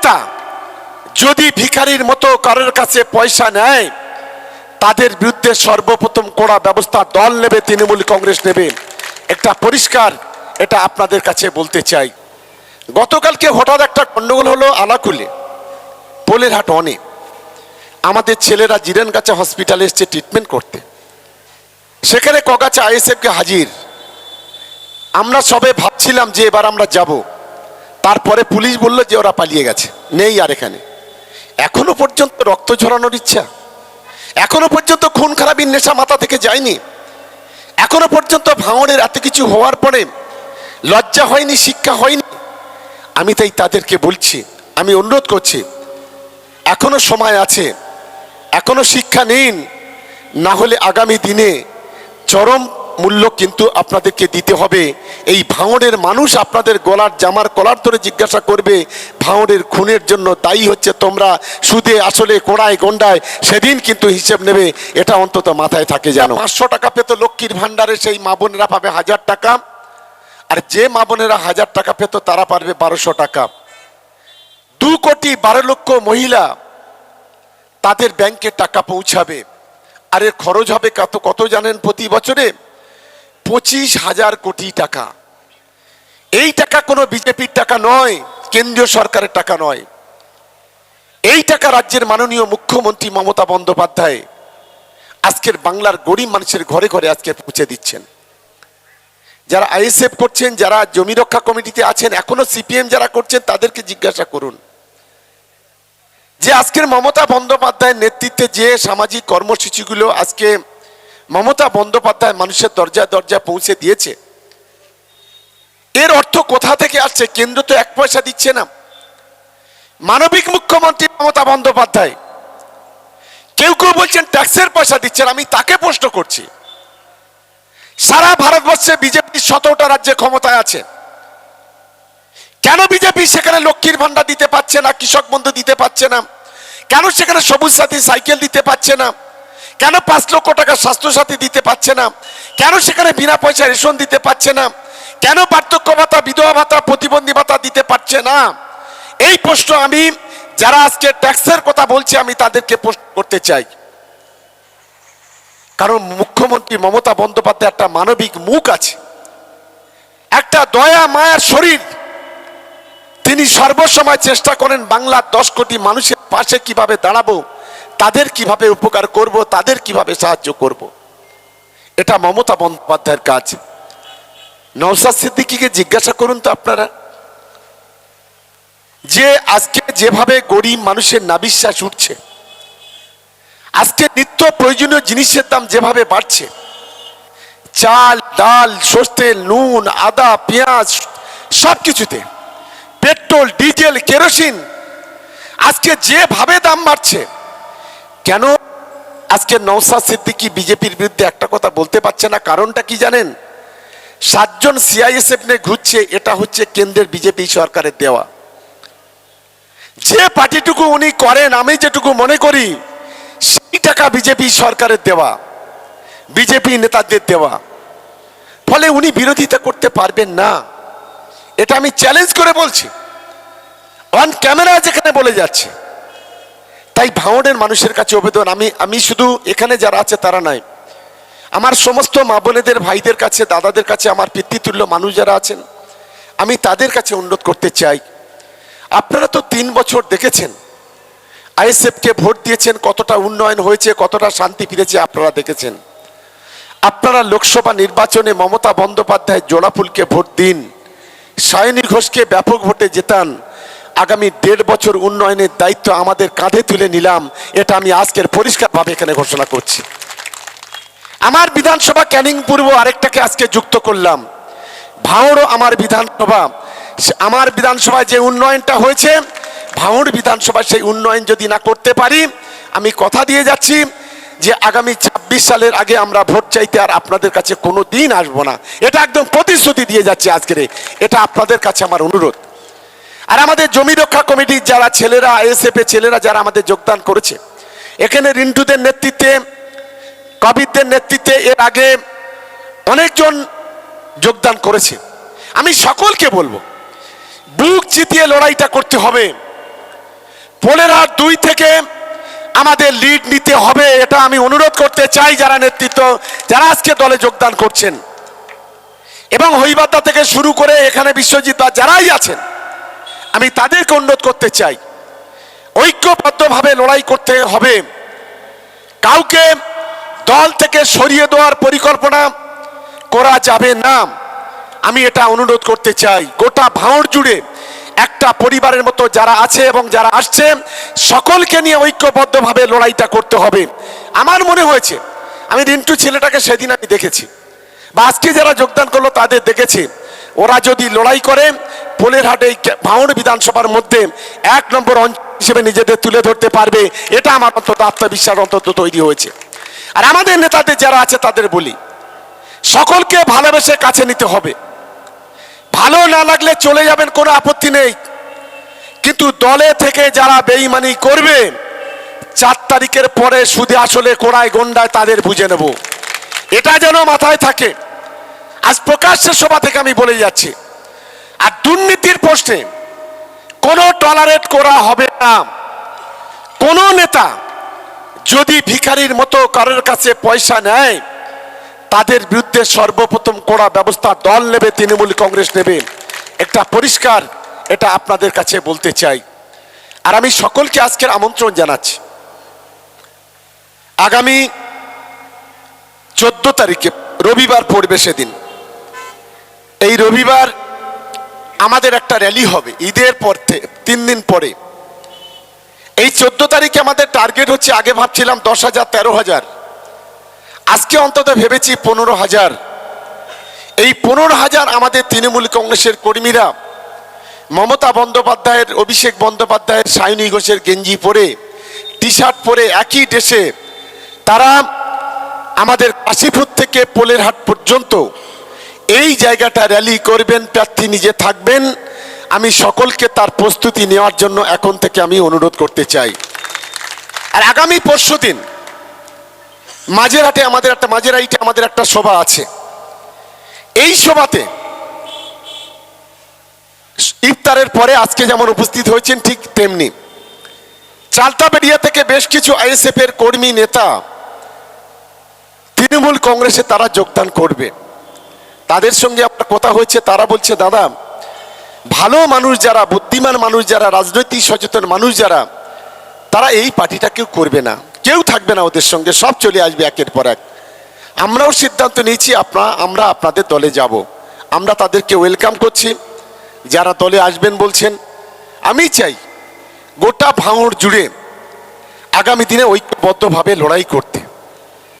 নেতা যদি ভিখারির মতো কারোর কাছে পয়সা নেয়, তাদের বিরুদ্ধে সর্বপ্রথম কড়া ব্যবস্থা দল নেবে, তৃণমূল কংগ্রেস নেবে। একটা পরিষ্কার, এটা আপনাদের কাছে বলতে চাই। গতকালকে হঠাৎ একটা গন্ডগোল হলো আলাকুলে, পোলেরহাট অনে আমাদের ছেলেরা জিরেনগাছা হসপিটালে এসছে ট্রিটমেন্ট করতে। সেখানে কগাছা আইএসএফকে হাজির। আমরা সবে ভাবছিলাম যে এবার আমরা যাব। তারপরে পুলিশ বলল যে ওরা পালিয়ে গেছে, নেই আর এখানে। এখনও পর্যন্ত রক্ত ঝরানোর ইচ্ছা। এখনও পর্যন্ত খুন খারাপির নেশা মাথা থেকে যায়নি। এখনও পর্যন্ত ভাঙনের এত কিছু হওয়ার পরে লজ্জা হয়নি, শিক্ষা হয়নি। আমি তাই তাদেরকে বলছি, আমি অনুরোধ করছি, এখনও সময় আছে, এখনও শিক্ষা নিন, না হলে আগামী দিনে চরম মূল্য কিন্তু আপনাদেরকে দিতে হবে। এই ভাঙড়ের মানুষ আপনাদের গলার জামার কলার ধরে জিজ্ঞাসা করবে ভাঙড়ের খুনের জন্য দায়ী হচ্ছে তোমরা, সুদে আসলে কোড়ায় গন্ডায়, সেদিন কিন্তু হিসেব নেবে, এটা অন্তত মাথায় থাকে জানো পাঁচশো টাকা পেত লক্ষ্মীর ভাণ্ডারে, সেই মা বোনেরা পাবে হাজার টাকা, আর যে মা বোনেরা হাজার টাকা পেত, তারা পারবে বারোশো টাকা। দু কোটি বারো লক্ষ মহিলা তাদের ব্যাংকে টাকা পৌঁছাবে, আর এর খরচ হবে কত কত জানেন প্রতি বছরে? পঁচিশ হাজার কোটি টাকা। এই টাকা কোনো বিজেপির টাকা নয়, কেন্দ্রীয় সরকারের টাকা নয়। এই টাকা রাজ্যের মাননীয় মুখ্যমন্ত্রী মমতা বন্দ্যোপাধ্যায় আজকের বাংলার গরিব মানুষের ঘরে ঘরে আজকে পৌঁছে দিচ্ছেন। যারা আইএসএফ করছেন, যারা জমি রক্ষা কমিটিতে আছেন, এখনও সিপিএম যারা করছেন, তাদেরকে জিজ্ঞাসা করুন। যে আজকের মমতা বন্দ্যোপাধ্যায়ের নেতৃত্বে যে সামাজিক কর্মসূচিগুলো আজকে মমতা বন্দ্যোপাধ্যায় মানুষের দরজা দরজা পৌঁছে দিয়েছে। এর অর্থ কোথা থেকে আসছে? কেন্দ্র তো এক পয়সা দিচ্ছে না। মানবিক মুখ্যমন্ত্রী মমতা বন্দ্যোপাধ্যায়, কেউ কেউ বলছেন ট্যাক্সের পয়সা দিচ্ছেন, আমি তাকে প্রশ্ন করছি। সারা ভারতবর্ষে বিজেপি সতেরোটা রাজ্যে ক্ষমতায় আছে। কেন বিজেপি সেখানে লক্ষ্মীর ভান্ডার দিতে পারছে না, কৃষক বন্ধু দিতে পারছে না? কেন সেখানে সবুজ সাথী সাইকেল দিতে পারছে না? কেন পাঁচ লক্ষ টাকা স্বাস্থ্যসাথী দিতে পারছে না? কেন সেখানে বিনা পয়সা রেশন দিতে পারছে না? কেন পার্থক্য ভাতা, বিধবা ভাতা, প্রতিবন্ধী ভাতা দিতে পারছে না? এই প্রশ্ন আমি যারা আজকে ট্যাক্সের কথা বলছি, আমি তাদেরকে প্রশ্ন করতে চাই। কারণ মুখ্যমন্ত্রী মমতা বন্দ্যোপাধ্যায় একটা মানবিক মুখ আছে। একটা দয়া, মায়ার শরীর। তিনি সর্বসময় চেষ্টা করেন বাংলার দশ কোটি মানুষের পাশে কীভাবে দাঁড়াবো, তাদের কীভাবে উপকার করব, তাদের কীভাবে সাহায্য করব। এটা মমতা বন্দ্যোপাধ্যায়ের কাজ। নৌসাদ সিদ্দিকিকে জিজ্ঞাসা করুন তো আপনারা। যে আজকে যেভাবে গরিব মানুষের নাবিশ্বাস উঠছে, আজকে নিত্য প্রয়োজনীয় জিনিসের দাম যেভাবে বাড়ছে, চাল, ডাল, সর্ষে, নুন, আদা, পেঁয়াজ সব কিছুতে পেট্রোল, ডিজেল, কেরোসিন আজকে যেভাবে দাম বাড়ছে, কেন আজকে নৌসাদ সিদ্দিকি বিজেপির বিরুদ্ধে একটা কথা বলতে পারছে না? কারণটা কি জানেন? সাতজন সিআইএসএফ নিয়ে ঘুরছে, এটা হচ্ছে কেন্দ্রের বিজেপি সরকারের দেওয়া। যে পার্টিটুকু উনি করেন, আমি যেটুকু মনে করি, সেই টাকা বিজেপি সরকারের দেওয়া, বিজেপি নেতাদের দেওয়া। ফলে উনি বিরোধিতা করতে পারবেন না। এটা আমি চ্যালেঞ্জ করে বলছি। অন ক্যামেরা যেখানে বলে যাচ্ছে। তাই ভাঙনের মানুষের কাছে আবেদন আমি আমি শুধু এখানে যারা আছে তারা নাই আমার সমস্ত মা বোনেদের, ভাইদের কাছে, দাদাদের কাছে, আমার পিতৃতুল্য মানুষ যারা আছেন, আমি তাদের কাছে অনুরোধ করতে চাই। আপনারা তো তিন বছর দেখেছেন, আইএসএফকে ভোট দিয়েছেন, কতটা উন্নয়ন হয়েছে, কতটা শান্তি ফিরেছে আপনারা দেখেছেন। আপনারা লোকসভা নির্বাচনে মমতা বন্দ্যোপাধ্যায় জোড়াফুলকে ভোট দিন, সায়নী ঘোষকে ব্যাপক ভোটে জেতান আগামী দেড় বছর উন্নয়নের দায়িত্ব আমাদের কাঁধে তুলে নিলাম, এটা আমি আজকের পরিষ্কারভাবে এখানে ঘোষণা করছি। আমার বিধানসভা ক্যানিং পূর্ব আরেকটাকে আজকে যুক্ত করলাম। ভাঙড়ও আমার বিধানসভা আমার বিধানসভায় যে উন্নয়নটা হয়েছে ভাঙড় বিধানসভায় সেই উন্নয়ন যদি না করতে পারি, আমি কথা দিয়ে যাচ্ছি যে আগামী ছাব্বিশ সালের আগে আমরা ভোট চাইতে আর আপনাদের কাছে কোনো দিন আসব না। এটা একদম প্রতিশ্রুতি দিয়ে যাচ্ছে আজকের এটা আপনাদের কাছে আমার অনুরোধ। আর আমাদের জমি রক্ষা কমিটির যারা ছেলেরা, আইএসএফ এর ছেলেরা যারা আমাদের যোগদান করেছে, এখানে রিন্টুদের নেতৃত্বে, কবিরদের নেতৃত্বে এর আগে অনেকজন যোগদান করেছে। আমি সকলকে বলব, বুক জিতিয়ে লড়াইটা করতে হবে। পোলেরহাট দুই থেকে আমাদের লিড নিতে হবে, এটা আমি অনুরোধ করতে চাই যারা নেতৃত্ব, যারা আজকে দলে যোগদান করছেন। এবং হইবাদ্দা থেকে শুরু করে এখানে বিশ্বজিৎ যারাই আছেন আমি তাদেরকে অনুরোধ করতে চাই। ঐক্যবদ্ধভাবে লড়াই করতে হবে। কাউকে দল থেকে সরিয়ে দেওয়ার পরিকল্পনা করা যাবে না। আমি এটা অনুরোধ করতে চাই। গোটা ভাঁড় জুড়ে একটা পরিবারের মতো যারা আছে এবং যারা আসছে, সকলকে নিয়ে ঐক্যবদ্ধভাবে লড়াইটা করতে হবে। আমার মনে হয়েছে, আমি রিন্টু ছেলেটাকে সেদিন আমি দেখেছি। বা আজকে যারা যোগদান করল তাদের দেখেছি। ওরা যদি লড়াই করে, পোলেরহাটে ভাঙড় বিধানসভার মধ্যে এক নম্বর অঞ্চল হিসেবে নিজেদের তুলে ধরতে পারবে, এটা আমার অন্তত আত্মবিশ্বাস অন্তত তৈরি হয়েছে। আর আমাদের নেতাদের যারা আছে তাদের বলি, সকলকে ভালোবেসে কাছে নিতে হবে। ভালো না লাগলে চলে যাবেন, কোনো আপত্তি নেই। কিন্তু দলে থেকে যারা বেইমানি করবে, চার তারিখের পরে সুদে আসলে কোড়ায় গন্ডায় তাদের বুঝে নেব। এটা যেন মাথায় থাকে। আজ প্রকাশ্যের সভা থেকে আমি বলে যাচ্ছি, আর দুর্নীতির প্রশ্নে কোনো টলারেট করা হবে না। কোনো নেতা যদি ভিখারির মতো কারোর কাছে পয়সা নেয়, তাদের বিরুদ্ধে সর্বপ্রথম করা ব্যবস্থা দল নেবে, তৃণমূল কংগ্রেস নেবে। একটা পরিষ্কার এটা আপনাদের কাছে বলতে চাই। আর আমি সকলকে আজকের আমন্ত্রণ জানাচ্ছি, আগামী চোদ্দ তারিখে রবিবার পড়বে সেদিন। এই রবিবার আমাদের একটা র্যালি হবে, ঈদের পর তিন দিন পরে। এই চোদ্দ তারিখে আমাদের টার্গেট হচ্ছে, আগে ভাবছিলাম দশ হাজার, তেরো হাজার। আজকে অন্তত ভেবেছি পনেরো হাজার। এই পনেরো হাজার আমাদের তৃণমূল কংগ্রেসের কর্মীরা, মমতা বন্দ্যোপাধ্যায়ের, অভিষেক বন্দ্যোপাধ্যায়ের, সায়নী ঘোষের গেঞ্জি পরে টি শার্ট পরে একই ড্রেসে তারা আমাদের কাশীপুর থেকে পোলেরহাট পর্যন্ত এই জায়গাটা র্যালি করবেন, প্রার্থী নিজে থাকবেন। আমি সকলকে তার প্রস্তুতি নেওয়ার জন্য এখন থেকে আমি অনুরোধ করতে চাই। আর আগামী পরশু দিন, মাঝেরহাটে আমাদের একটা মাঝেরাইটে আমাদের একটা সভা আছে। এই সভাতে ইফতারের পরে আজকে যেমন উপস্থিত হয়েছেন, ঠিক তেমনি চালতাবেড়িয়া থেকে বেশ কিছু আইএসএফ এর কর্মী নেতা, তৃণমূল কংগ্রেসে তারা যোগদান করবে। তাদের সঙ্গে আপনার কথা হয়েছে, তারা বলছে, দাদা, ভালো মানুষ যারা, বুদ্ধিমান মানুষ যারা, রাজনৈতিক সচেতন মানুষ যারা, তারা এই পার্টিটা কেউ করবে না। কেউ থাকবে না ওদের সঙ্গে, সব চলে আসবে একের পর এক। আমরাও সিদ্ধান্ত নিয়েছি, আপনা, আমরা আপনাদের দলে যাব। আমরা তাদেরকে ওয়েলকাম করছি। যারা দলে আসবেন বলছেন, আমি চাই গোটা ভাঙড় জুড়ে আগামী দিনে ঐক্যবদ্ধভাবে লড়াই করতে।